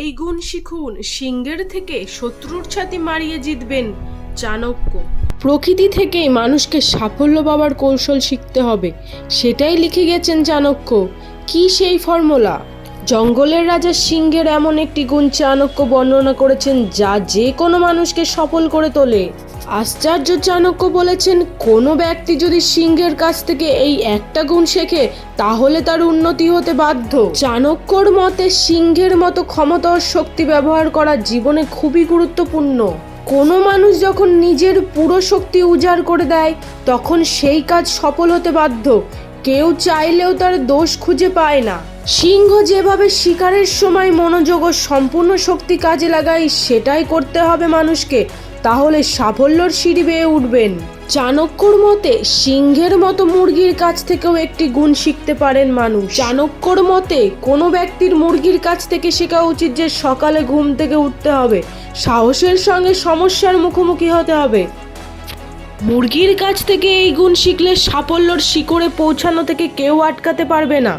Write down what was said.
এই গুণ শিখুন, সিংহের থেকে শত্রুর ছাতি মারিয়ে জিতবেন চাণক্য। প্রকৃতি থেকেই মানুষকে সাফল্য পাওয়ার কৌশল শিখতে হবে, সেটাই লিখে গেছেন চাণক্য। কি সেই ফর্মুলা? জঙ্গলের রাজা সিংহের এমন একটি গুণ চাণক্য বর্ণনা করেছেন, যা যে কোনো মানুষকে সফল করে তোলে। আশ্চর্য চাণক্য বলেছেন, কোনো ব্যক্তি যদি সিংহের কাছ থেকে এই একটা গুণ শেখে, তাহলে তার উন্নতি হতে বাধ্য। চাণক্যর মতে, সিংহের মতো ক্ষমতা ও শক্তি ব্যবহার করা জীবনে খুবই গুরুত্বপূর্ণ। কোনো মানুষ যখন নিজের পুরো শক্তি উজাড় করে দেয়, তখন সেই কাজ সফল হতে বাধ্য। কেউ চাইলেও তার দোষ খুঁজে পায় না। সিংহ যেভাবে শিকারের সময় মনোযোগ ও সম্পূর্ণ শক্তি কাজে লাগায়, সেটাই করতে হবে মানুষকে। তাহলে সাফল্যর সিঁড়ি বেয়ে উঠবেন। চাণক্যর মতে সিংহের মতো মুরগির কাছ থেকেও একটি গুণ শিখতে পারেন মানুষ। চাণক্যর মতে কোনো ব্যক্তির মুরগির কাছ থেকে শেখা উচিত যে সকালে ঘুম থেকে উঠতে হবে, সাহসের সঙ্গে সমস্যার মুখোমুখি হতে হবে। মুরগির কাছ থেকে এই গুণ শিখলে সাফল্যর শিকড়ে পৌঁছানো থেকে কেউ আটকাতে পারবে না।